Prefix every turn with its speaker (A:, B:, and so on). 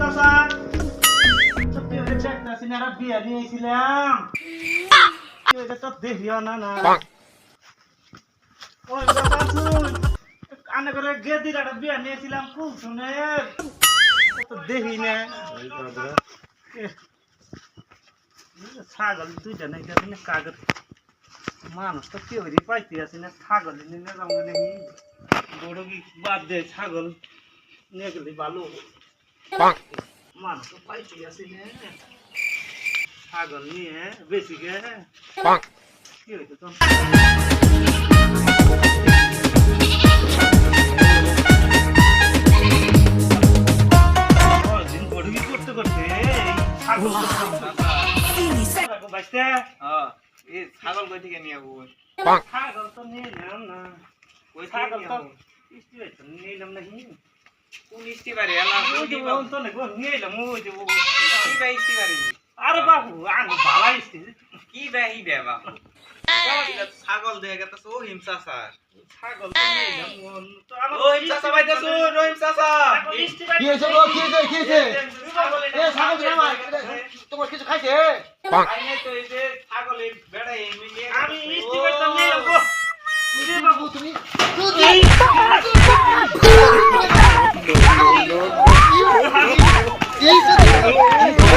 A: চাচা সত্যি ওই একটা সিনারা বিয়া নিয়েছিলাম এটা তো দেখিও না? না ওই চাচা শুন আনে করে গেদির একটা বিয়া নিয়েছিলাম খুব শুনে। তো দেখি না। ছাগল দুইটা নাই কাগজ। মানুষ তো কেউ পাইতে আসি না ছাগল নিয়ে যাব বড় কি বাদ দে ছাগল। নিয়ে গেলে ভালো। মানুষ তো পাইতে আসি না ছাগল নিয়ে বেশি গে কি হইতো তো ছাগল
B: কই থেকে নিয়ে আবো
A: ছাগল তো নিয়ে নাম না ছাগল
B: নিয়ে
A: তো
B: আবো
A: ইস্টি
B: ইস্তি বাড়ি ইস্তি বাড়ি
A: আরে বাবু আঙ্গ ভালা
B: কি বে বাবু ছাগল দেখে গেছে ও হিমসা স্যার।
A: ছাগল ও
B: হিমসা
C: কি? কি? কি? এ? তোমার কিছু খাইছে?
B: আইনে তো এই যে ছাগলে বেড়া এই মিলিয়ে
A: আমি ইস্টি বাড়ি তো নিয়ে এলাম গো। বুঝলি বাবু।
C: তুমি এই